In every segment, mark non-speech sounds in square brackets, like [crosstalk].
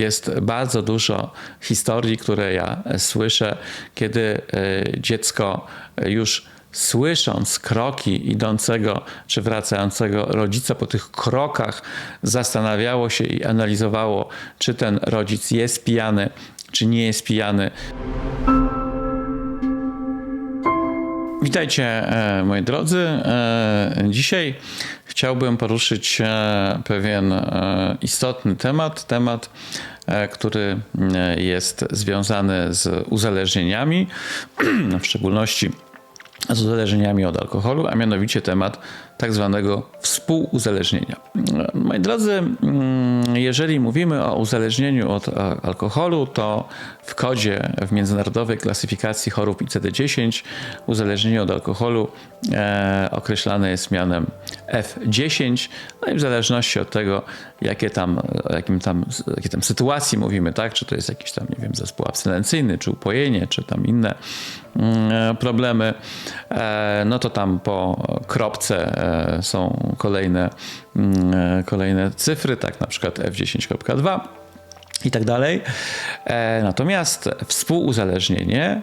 Jest bardzo dużo historii, które ja słyszę, kiedy e, dziecko już słysząc kroki idącego czy wracającego rodzica po tych krokach, zastanawiało się i analizowało, czy ten rodzic jest pijany, czy nie jest pijany. Witajcie, e, moi drodzy. E, Dzisiaj chciałbym poruszyć e, pewien e, istotny temat, temat, e, który e, jest związany z uzależnieniami, [clears throat] w szczególności z uzależnieniami od alkoholu, a mianowicie temat tak zwanego współuzależnienia. Moi drodzy, mm, jeżeli mówimy o uzależnieniu od a, alkoholu, to w kodzie w międzynarodowej klasyfikacji chorób ICD-10 uzależnienie od alkoholu e, określane jest mianem F10, no i w zależności od tego, jakie tam, jakim tam, jakie tam sytuacji mówimy, tak, czy to jest jakiś tam, nie wiem, zespół abstynencyjny, czy upojenie, czy tam inne mm, problemy, e, no to tam po kropce e, są kolejne, mm, e, kolejne cyfry, tak na przykład F10.2 i tak dalej. E, Natomiast współuzależnienie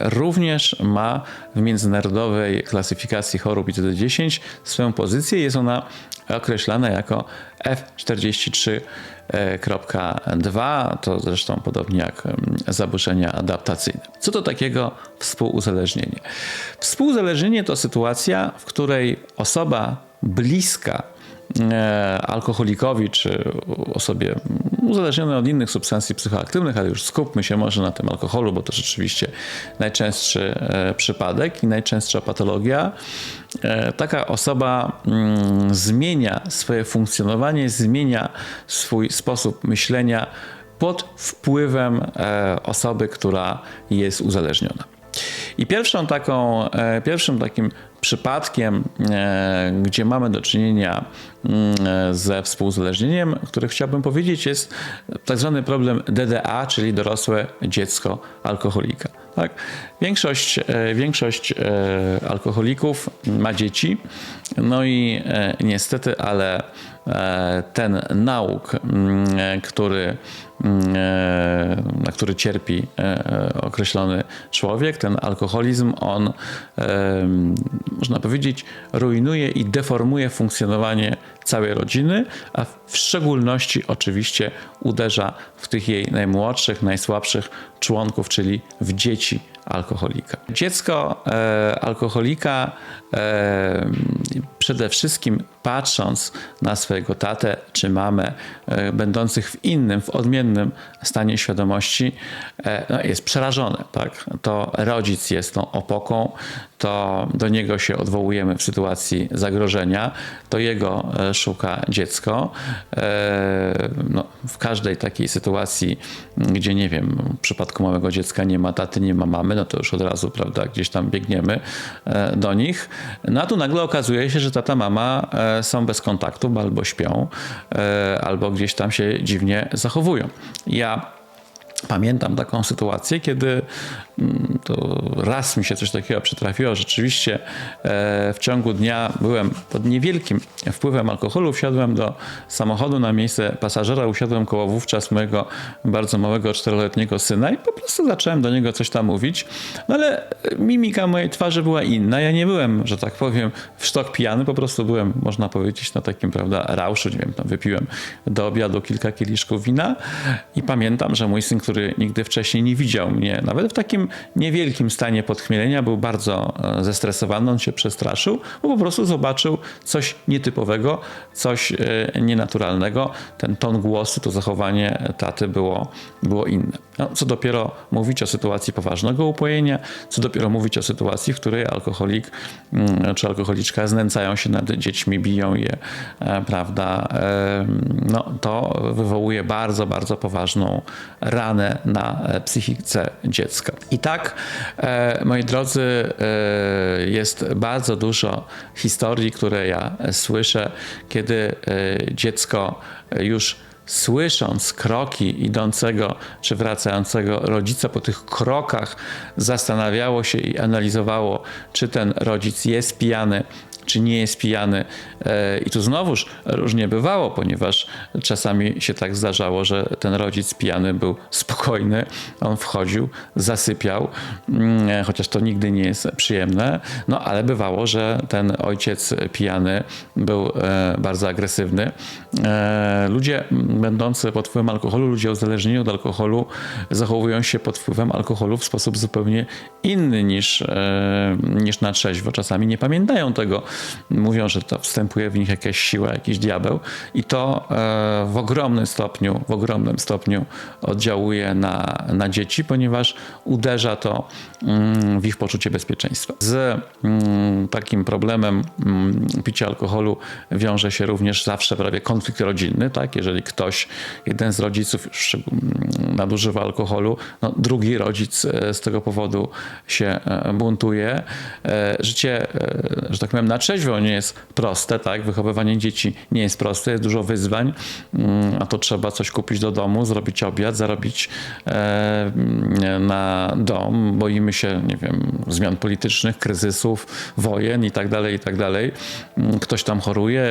również ma w międzynarodowej klasyfikacji chorób ICD-10 swoją pozycję. Jest ona określana jako F43.2, to zresztą podobnie jak zaburzenia adaptacyjne. Co to takiego współuzależnienie? Współuzależnienie to sytuacja, w której osoba bliska e, alkoholikowi czy osobie uzależnionej od innych substancji psychoaktywnych, ale już skupmy się może na tym alkoholu, bo to rzeczywiście najczęstszy e, przypadek i najczęstsza patologia. E, Taka osoba mm, zmienia swoje funkcjonowanie, zmienia swój sposób myślenia pod wpływem e, osoby, która jest uzależniona. I pierwszą taką, e, pierwszym takim przypadkiem, e, gdzie mamy do czynienia mm, ze współuzależnieniem, który chciałbym powiedzieć, jest tak zwany problem DDA, czyli dorosłe dziecko alkoholika. Tak? Większość, e, większość e, alkoholików ma dzieci, no i e, niestety, ale e, ten nauk, mm, który, mm, e, na który cierpi e, określony człowiek, ten alkoholizm, on e, można powiedzieć rujnuje i deformuje funkcjonowanie całej rodziny, a w szczególności oczywiście uderza w tych jej najmłodszych, najsłabszych członków, czyli w dzieci alkoholika. Dziecko e, alkoholika e, przede wszystkim patrząc na swojego tatę czy mamę, e, będących w innym, w odmiennym stanie świadomości, e, no, jest przerażone. Tak? To rodzic jest tą opoką, to do niego się odwołujemy w sytuacji zagrożenia, to jego e, szuka dziecko. E, No, w każdej takiej sytuacji, gdzie nie wiem, w przypadku małego dziecka nie ma taty, nie ma mamy, no to już od razu, prawda, gdzieś tam biegniemy e, do nich. No a tu nagle okazuje się, że tata, mama są bez kontaktu, bo albo śpią, albo gdzieś tam się dziwnie zachowują. Ja Pamiętam taką sytuację, kiedy mm, to raz mi się coś takiego przytrafiło. Rzeczywiście e, w ciągu dnia byłem pod niewielkim wpływem alkoholu. Wsiadłem do samochodu na miejsce pasażera, usiadłem koło wówczas mojego bardzo małego czteroletniego syna i po prostu zacząłem do niego coś tam mówić. No ale mimika mojej twarzy była inna. Ja nie byłem, że tak powiem, w sztok pijany, po prostu byłem, można powiedzieć, na takim, prawda, rauszu. Nie wiem, tam wypiłem do obiadu kilka kieliszków wina i pamiętam, że mój syn, który nigdy wcześniej nie widział mnie, nawet w takim niewielkim stanie podchmielenia, był bardzo e, zestresowany, on się przestraszył, bo po prostu zobaczył coś nietypowego, coś e, nienaturalnego. Ten ton głosu, to zachowanie taty było, było inne. No, co dopiero mówić o sytuacji poważnego upojenia, co dopiero mówić o sytuacji, w której alkoholik mm, czy alkoholiczka znęcają się nad dziećmi, biją je, e, prawda? No, to wywołuje bardzo, bardzo poważną ranę na e, psychice dziecka. I tak, e, moi drodzy, e, jest bardzo dużo historii, które ja słyszę, kiedy dziecko już słysząc kroki idącego czy wracającego rodzica po tych krokach, zastanawiało się i analizowało, czy ten rodzic jest pijany, czy nie jest pijany. E, I tu znowuż różnie bywało, ponieważ czasami się tak zdarzało, że ten rodzic pijany był spokojny, on wchodził, zasypiał, mm, chociaż to nigdy nie jest przyjemne, no ale bywało, że ten ojciec pijany był e, bardzo agresywny. E, Ludzie będący pod wpływem alkoholu, ludzie uzależnieni od alkoholu zachowują się pod wpływem alkoholu w sposób zupełnie inny niż, e, niż na trzeźwo. Czasami nie pamiętają tego. Mówią, że to wstępuje w nich jakaś siła, jakiś diabeł i to e, w ogromnym stopniu, w ogromnym stopniu oddziałuje na, na dzieci, ponieważ uderza to mm, w ich poczucie bezpieczeństwa. Z mm, takim problemem mm, picia alkoholu wiąże się również zawsze prawie konflikt rodzinny, tak? Jeżeli ktoś, jeden z rodziców nadużywa alkoholu, no, drugi rodzic e, z tego powodu się e, buntuje. Życie, że tak powiem, na trzeźwo nie jest proste, tak? Wychowywanie dzieci nie jest proste, jest dużo wyzwań, mm, a to trzeba coś kupić do domu, zrobić obiad, zarobić e, na dom. Boimy się, nie wiem, zmian politycznych, kryzysów, wojen i tak dalej, i tak dalej. Mm, Ktoś tam choruje,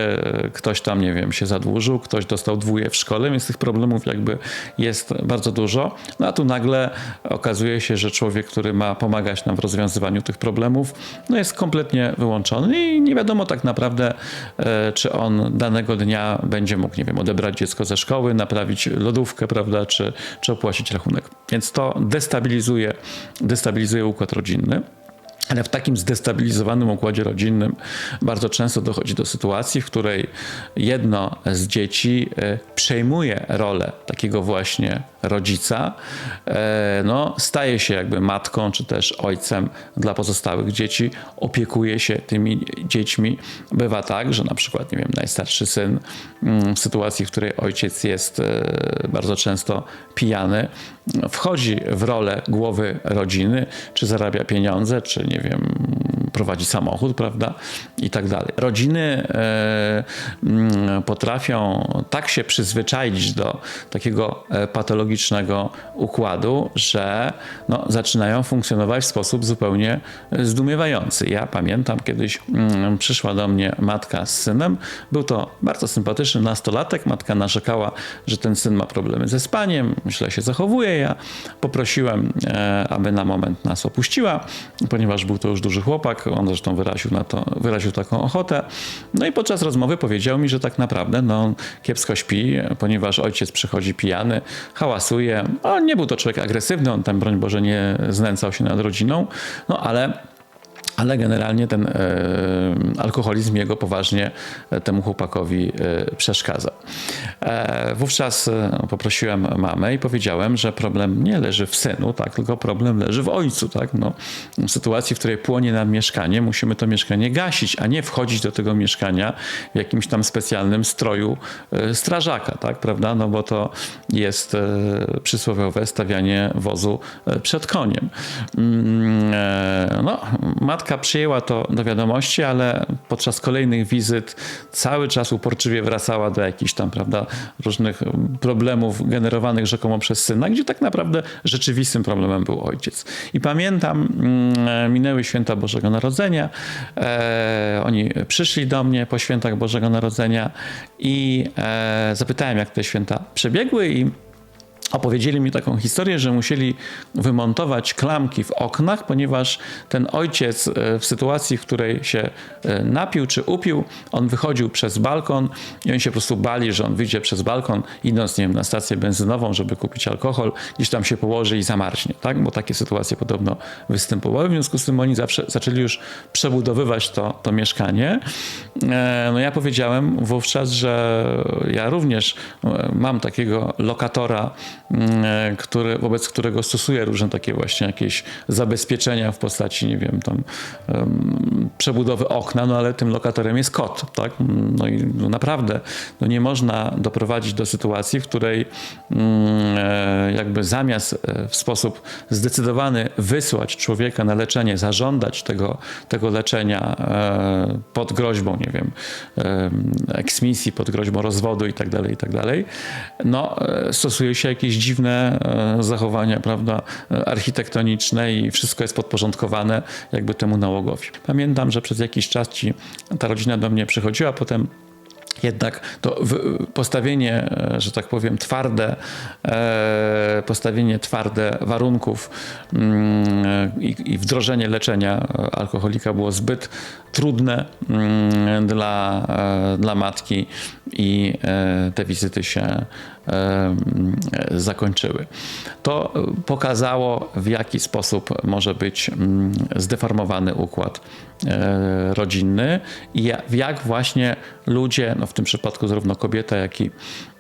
ktoś tam, nie wiem, się zadłużył, ktoś dostał dwóje w szkole, więc tych problemów jakby jest bardzo dużo. No a tu nagle okazuje się, że człowiek, który ma pomagać nam w rozwiązywaniu tych problemów, no jest kompletnie wyłączony i nie wiadomo tak naprawdę, e, czy on danego dnia będzie mógł, nie wiem, odebrać dziecko ze szkoły, naprawić lodówkę, prawda, czy, czy opłacić rachunek. Więc to destabilizuje, destabilizuje układ rodzinny. Ale w takim zdestabilizowanym układzie rodzinnym bardzo często dochodzi do sytuacji, w której jedno z dzieci e, przejmuje rolę takiego właśnie rodzica, e, no, staje się jakby matką czy też ojcem dla pozostałych dzieci, opiekuje się tymi dziećmi. Bywa tak, że na przykład, nie wiem, najstarszy syn mm, w sytuacji, w której ojciec jest e, bardzo często pijany, wchodzi w rolę głowy rodziny, czy zarabia pieniądze, czy nie wiem, prowadzi samochód, prawda, i tak dalej. Rodziny e, mm, potrafią tak się przyzwyczaić do takiego e, patologicznego układu, że no, zaczynają funkcjonować w sposób zupełnie zdumiewający. Ja pamiętam kiedyś mm, przyszła do mnie matka z synem. Był to bardzo sympatyczny nastolatek. Matka narzekała, że ten syn ma problemy ze spaniem, źle się zachowuje. Ja poprosiłem, e, aby na moment nas opuściła, ponieważ był to już duży chłopak. On zresztą wyraził na to, wyraził taką ochotę. No i podczas rozmowy powiedział mi, że tak naprawdę no, kiepsko śpi, ponieważ ojciec przychodzi pijany, hałasuje. On nie był to człowiek agresywny, on tam, broń Boże, nie znęcał się nad rodziną, no ale ale generalnie ten e, alkoholizm jego poważnie e, temu chłopakowi e, przeszkadza. Wówczas poprosiłem mamę i powiedziałem, że problem nie leży w synu, tak, tylko problem leży w ojcu. Tak? No, w sytuacji, w której płonie nam mieszkanie, musimy to mieszkanie gasić, a nie wchodzić do tego mieszkania w jakimś tam specjalnym stroju strażaka, tak, prawda? No bo to jest przysłowiowe stawianie wozu przed koniem. Mm, No, matka przyjęła to do wiadomości, ale podczas kolejnych wizyt cały czas uporczywie wracała do jakichś tam, prawda, różnych problemów generowanych rzekomo przez syna, gdzie tak naprawdę rzeczywistym problemem był ojciec. I pamiętam, mm, minęły święta Bożego Narodzenia, e, oni przyszli do mnie po świętach Bożego Narodzenia i e, zapytałem, jak te święta przebiegły i Opowiedzieli mi taką historię, że musieli wymontować klamki w oknach, ponieważ ten ojciec e, w sytuacji, w której się e, napił czy upił, on wychodził przez balkon i oni się po prostu bali, że on wyjdzie przez balkon, idąc nie wiem, na stację benzynową, żeby kupić alkohol, gdzieś tam się położy i zamarznie, tak? bo takie sytuacje podobno występowały. W związku z tym oni zawsze zaczęli już przebudowywać to, to mieszkanie. E, No ja powiedziałem wówczas, że ja również mam takiego lokatora, który, wobec którego stosuję różne takie właśnie jakieś zabezpieczenia w postaci, nie wiem, tam em, przebudowy okna, no ale tym lokatorem jest kot, tak? No i no naprawdę no nie można doprowadzić do sytuacji, w której mm, e, jakby zamiast e, w sposób zdecydowany wysłać człowieka na leczenie, zażądać tego, tego leczenia e, pod groźbą, nie wiem, e, eksmisji, pod groźbą rozwodu i tak dalej, i tak dalej, no e, stosuje się jakieś dziwne e, zachowania, prawda, e, architektoniczne i wszystko jest podporządkowane jakby temu nałogowi. Pamiętam, że przez jakiś czas ci ta rodzina do mnie przychodziła, potem jednak to postawienie, e, że tak powiem, twarde, postawienie twarde warunków mm, i, wdrożenie leczenia alkoholika było zbyt trudne mm, dla, dla matki i te wizyty się zakończyły. To pokazało, w jaki sposób może być mm, zdeformowany układ e, rodzinny i jak właśnie ludzie, no w tym przypadku zarówno kobieta, jak i,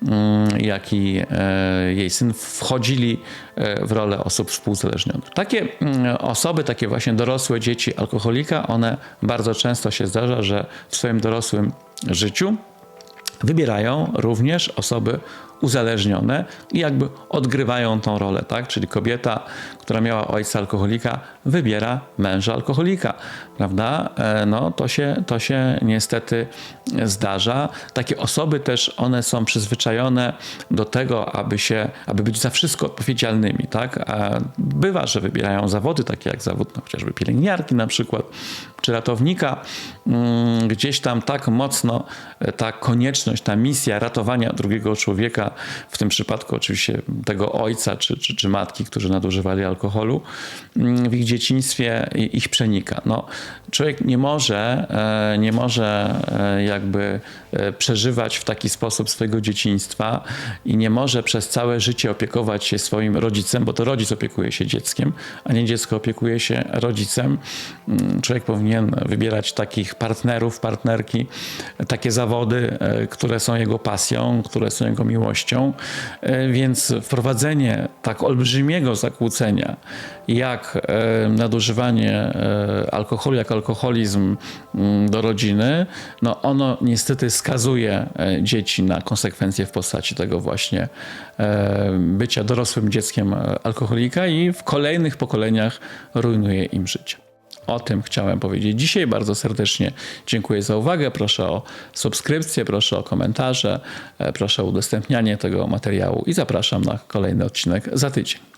mm, jak i e, jej syn wchodzili e, w rolę osób współzależnionych. Takie mm, osoby, takie właśnie dorosłe dzieci alkoholika, one bardzo często się zdarza, że w swoim dorosłym życiu wybierają również osoby uzależnione i jakby odgrywają tą rolę, tak? Czyli kobieta, która miała ojca alkoholika, wybiera męża alkoholika, prawda? E, No to się, to się niestety zdarza. Takie osoby też, one są przyzwyczajone do tego, aby się, aby być za wszystko odpowiedzialnymi, tak? Bywa, że wybierają zawody, takie jak zawód no, chociażby pielęgniarki na przykład, czy ratownika, mm, gdzieś tam tak mocno e, ta konieczność, ta misja ratowania drugiego człowieka, w tym przypadku oczywiście tego ojca czy, czy, czy matki, którzy nadużywali alkoholu, mm, w ich dzieciństwie ich przenika. No, człowiek nie może, e, nie może e, jakby e, przeżywać w taki sposób swojego dzieciństwa i nie może przez całe życie opiekować się swoim rodzicem, bo to rodzic opiekuje się dzieckiem, a nie dziecko opiekuje się rodzicem. Mm, Człowiek powinien wybierać takich partnerów, partnerki, takie zawody, które są jego pasją, które są jego miłością. E, Więc wprowadzenie tak olbrzymiego zakłócenia, jak e, nadużywanie e, alkoholu, jak alkoholizm mm, do rodziny, no ono niestety skazuje dzieci na konsekwencje w postaci tego właśnie bycia dorosłym dzieckiem alkoholika i w kolejnych pokoleniach rujnuje im życie. O tym chciałem powiedzieć dzisiaj. Bardzo serdecznie dziękuję za uwagę. Proszę o subskrypcję, proszę o komentarze, e, proszę o udostępnianie tego materiału i zapraszam na kolejny odcinek za tydzień.